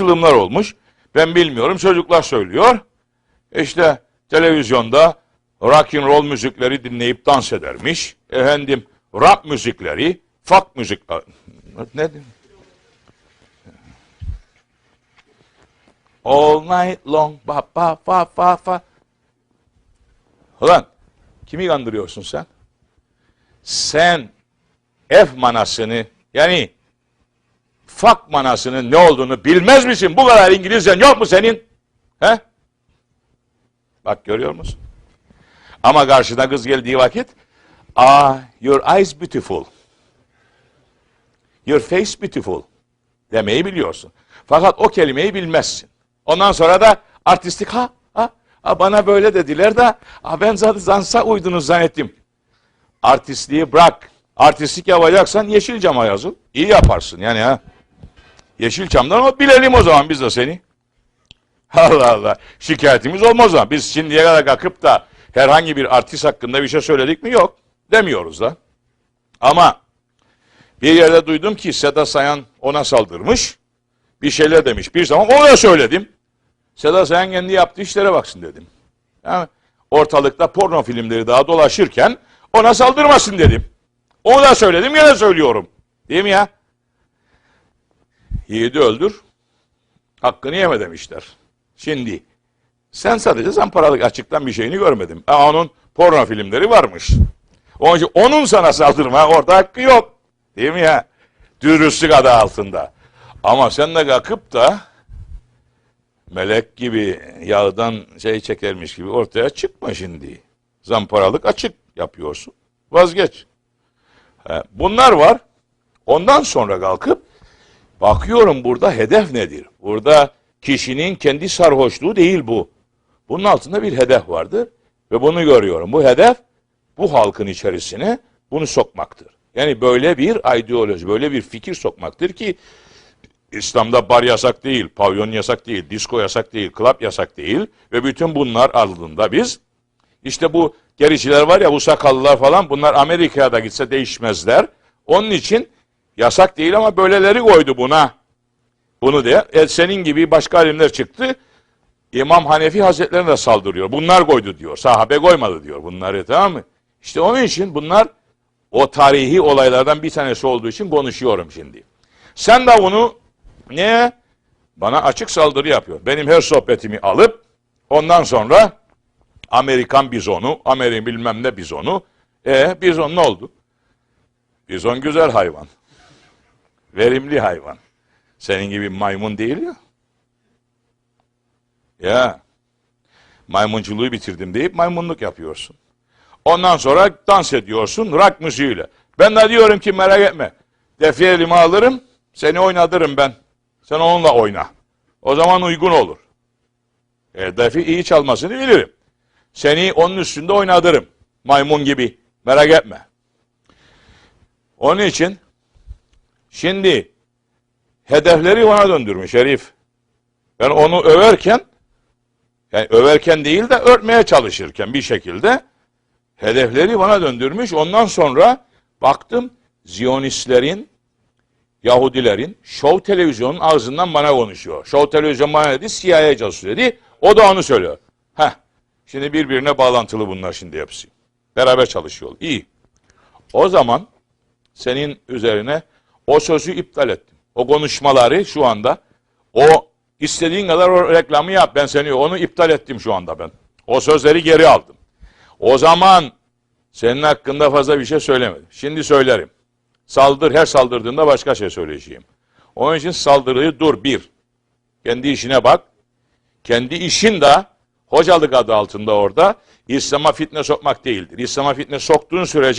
açılımlar olmuş. Ben bilmiyorum çocuklar söylüyor. İşte televizyonda rock and roll müzikleri dinleyip dans edermiş. Efendim rap müzikleri, fak müzik... Ne? All night long, ba ba fa fa fa. Ulan kimi kandırıyorsun sen? Sen F manasını yani fak manasının ne olduğunu bilmez misin? Bu kadar İngilizcen yok mu senin? He? Bak görüyor musun? Ama karşına kız geldiği vakit Ah, your eyes beautiful. Your face beautiful demeyi biliyorsun. Fakat o kelimeyi bilmezsin. Ondan sonra da artistik ha, ha, ha bana böyle dediler de ha, ben zaten zansa uydunuz zannettim. Artistliği bırak. Artistlik yapacaksan Yeşilcam'a yazıl. İyi yaparsın yani ha. Yeşilçam'dan o bilelim o zaman biz de seni. Allah Allah. Şikayetimiz olmaz o. Biz şimdiye kadar kalkıp da herhangi bir artist hakkında bir şey söyledik mi? Yok. Demiyoruz da. Ama bir yerde duydum ki Seda Sayan ona saldırmış. Bir şeyler demiş. Bir zaman ona söyledim. Seda Sayan kendi yaptığı işlere baksın dedim. Yani ortalıkta porno filmleri daha dolaşırken ona saldırmasın dedim. Onu da söyledim gene söylüyorum. Değil mi ya? Yiğidi öldür. Hakkını yeme demişler. Şimdi sen sadece zamparalık açıktan bir şeyini görmedim. Ama onun porno filmleri varmış. Onun için onun sana saldırma orada hakkı yok. Değil mi ya? Dürüstlük adı altında. Ama sen de kalkıp da melek gibi yağdan şey çekermiş gibi ortaya çıkma şimdi. Zamparalık açık yapıyorsun. Vazgeç. He, Bunlar var. Ondan sonra kalkıp bakıyorum burada hedef nedir? Burada kişinin kendi sarhoşluğu değil bu. Bunun altında bir hedef vardır ve bunu görüyorum. Bu hedef bu halkın içerisine bunu sokmaktır. Yani böyle bir ideoloji, böyle bir fikir sokmaktır ki İslam'da bar yasak değil, pavyon yasak değil, disko yasak değil, club yasak değil ve bütün bunlar ardında biz işte bu gericiler var ya bu sakallılar falan bunlar Amerika'ya da gitse değişmezler. Onun için yasak değil ama böyleleri koydu buna. Bunu diye. E, senin gibi başka alimler çıktı. İmam Hanefi Hazretlerine de saldırıyor. Bunlar koydu diyor. Sahabe koymadı diyor bunları tamam mı? İşte onun için bunlar o tarihi olaylardan bir tanesi olduğu için konuşuyorum şimdi. Sen de bunu ne? Bana açık saldırı yapıyor. Benim her sohbetimi alıp ondan sonra Amerikan bizonu, Amerikan bilmem ne bizonu. E bizon ne oldu? Bizon güzel hayvan. Verimli hayvan. Senin gibi maymun değil ya. Ya. Maymunculuğu bitirdim deyip maymunluk yapıyorsun. Ondan sonra dans ediyorsun rock müziğiyle. Ben de diyorum ki merak etme. Defiye elime alırım, seni oynatırım ben. Sen onunla oyna. O zaman uygun olur. E, defi iyi çalmasını bilirim. Seni onun üstünde oynatırım. Maymun gibi. Merak etme. Onun için şimdi hedefleri ona döndürmüş herif. Ben onu överken yani överken değil de örtmeye çalışırken bir şekilde hedefleri bana döndürmüş. Ondan sonra baktım Ziyonistlerin, Yahudilerin Show Televizyon'un ağzından bana konuşuyor. Show Televizyon bana dedi CIA casusu dedi. O da onu söylüyor. Heh. Şimdi birbirine bağlantılı bunlar şimdi hepsi. Beraber çalışıyor. İyi. O zaman senin üzerine o sözü iptal ettim. O konuşmaları şu anda o istediğin kadar o reklamı yap ben seni onu iptal ettim şu anda ben. O sözleri geri aldım. O zaman senin hakkında fazla bir şey söylemedim. Şimdi söylerim. Saldır her saldırdığında başka şey söyleyeceğim. Onun için saldırıyı dur bir. Kendi işine bak. Kendi işin de hocalık adı altında orada İslam'a fitne sokmak değildir. İslam'a fitne soktuğun sürece